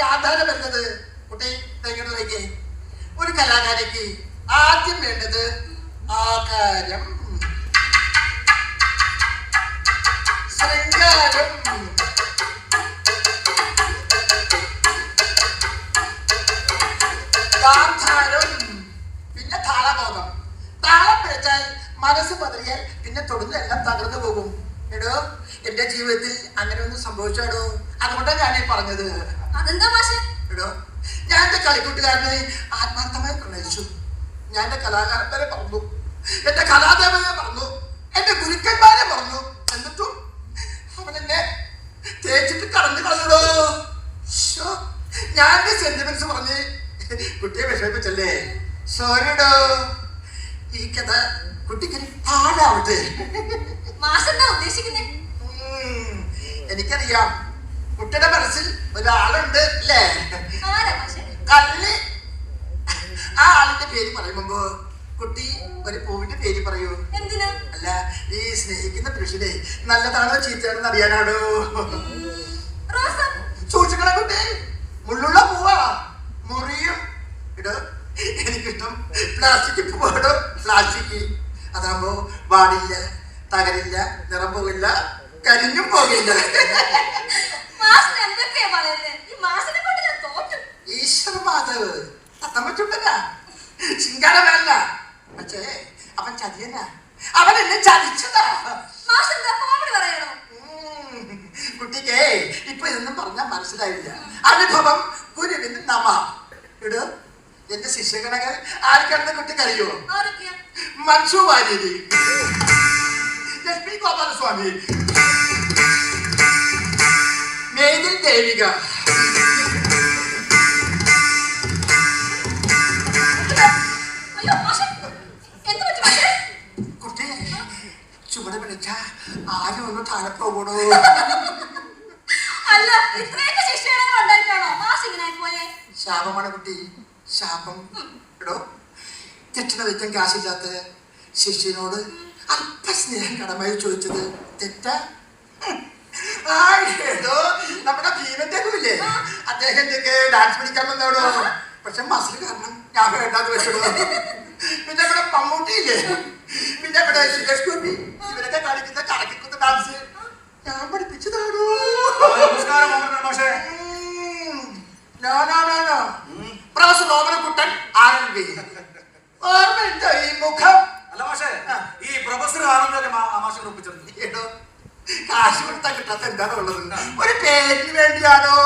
പ്രാധാന്യം വരുന്നത്? കുട്ടി തെങ്ങിടേക്ക് നോക്കിയേ ഒരു കലാകാരിക്ക് ആദ്യം വേണ്ടത് ആകാരം ശൃംഗാരം. ഗാന്ധാരം പിന്നെ താളബോധം. താളം പിഴച്ചാൽ മനസ്സ് പതറിയാൽ പിന്നെ തൊടുന്നെല്ലാം തകർന്നു പോകും. എടോ എന്റെ ജീവിതത്തിൽ അങ്ങനെ ഒന്നും സംഭവിച്ചാടോ? അതുകൊണ്ടാണ് ഞാൻ ഈ പറഞ്ഞത്. അതെന്താ മാഷെ? എടോ ഞാൻ എന്റെ കളിക്കൂട്ടുകാരനെ ആത്മാർത്ഥമായി പ്രണയിച്ചു. ഞാൻ എന്റെ കലാകാരന്മാരെ പറഞ്ഞു. എന്റെ കലാദേവനെ പറഞ്ഞു. എന്റെ ഗുരുക്കന്മാരെ പറഞ്ഞു. എന്നിട്ടും അവൻ എന്നെ തേച്ചിട്ട് കടന്നു കളഞ്ഞടോ. ഞാൻ എന്റെ സെന്റിമെന്റ്സ് പറഞ്ഞ് കുട്ടിയെ വിഷമിപ്പിച്ചല്ലേ? സോറിടോ ഈ കഥ കുട്ടിക്ക് പാടാവട്ടെ. മാഷെന്താ ഉദ്ദേശിക്കുന്നേ? എനിക്കറിയാം. കുട്ടിയുടെ മനസ്സിൽ ഒരാളുണ്ട് അല്ലേ? കല്ല് ആ ആളിന്റെ പേര് പറയുമ്പോ കുട്ടി ഒരു പൂവിന്റെ പേര് പറയൂ. എന്തിനാ? അല്ല ഈ സ്നേഹിക്കുന്ന പുരുഷനെ നല്ലതാണോ ചീത്തയാണെന്ന് അറിയാനാണോ സൂക്ഷിക്കണ കുട്ടി. മുള്ളുള്ള പൂവാ. മുറിയും. ഇടോ എനിക്കിഷ്ടം പ്ലാസ്റ്റിക് പൂവാടോ? പ്ലാസ്റ്റിക് അതാകുമ്പോ വാടില്ല തകരില്ല നിറം പോകില്ല കരിഞ്ഞും പോകില്ല. മാഷിന് എന്തൊക്കെയാ പറയുന്നത് ഈ മാഷിനെ കൊണ്ട് ഞാൻ തോറ്റു. ഈശ്വര മാധവ് തത്തമ്മച്ചുണ്ടല്ല ശിങ്കാര വേണ്ട. പക്ഷേ അവൻ ചതിയനാ. അവൻ എന്നെ ചതിച്ചതാ. കുട്ടിക്ക് ഇപ്പൊ ഇതൊന്നും പറഞ്ഞാൽ മനസ്സിലായില്ല അനുഭവം ഗുരുവിന് നമ. ഇട്. എന്റെ ശിഷ്യഗണങ്ങൾ ആർക്കാണെന്ന് കുട്ടിക്ക് അറിയോ ആരൊക്കെയാ? മൻസു വാര്യരി ലക്ഷ്മി ഗോപാലസ്വാമി. മേതിൽ ദേവിക. പിടിച്ച ആരും ഒന്ന് താഴെ പോകണോ? അല്ല ഇത്രയൊക്കെ ശിക്ഷകൾ ഉണ്ടായിട്ടാണോ? മാഷ് ഇങ്ങനെ പോയേ. ശാപമാണ് കുട്ടി. ശാപം. എടോ തെറ്റിന് തെറ്റും കാശില്ലാത്ത ശിഷ്യനോട് അല്പ സ്നേഹം കടമായി ചോദിച്ചത് തെറ്റാ? എടോ നമ്മുടെ ഭീമന്റെ ഇല്ലേ അദ്ദേഹത്തിന്റെ ഡാൻസ് പഠിക്കാൻ വന്നോടോ പക്ഷെ മസിൽ കാരണം ഞാൻ വേണ്ടാന്ന് വെച്ചടോ പിന്നെ ഇവിടെ മമ്മൂട്ടി ഇല്ലേ പിന്നെ ഇവിടെ സുരേഷ് ഗോപി. ഇവരൊക്കെ കളിക്കുന്ന കറക്കിക്കുന്ന ഡാൻസ് ഞാൻ പഠിപ്പിച്ചതാണോ? നമസ്കാരം ഓമന മാഷേ ഉം. കാശ് കൊടുത്താൽ കിട്ടാത്ത എന്താണുള്ളത് ഒരു പേരിന് വേണ്ടിയാണോ?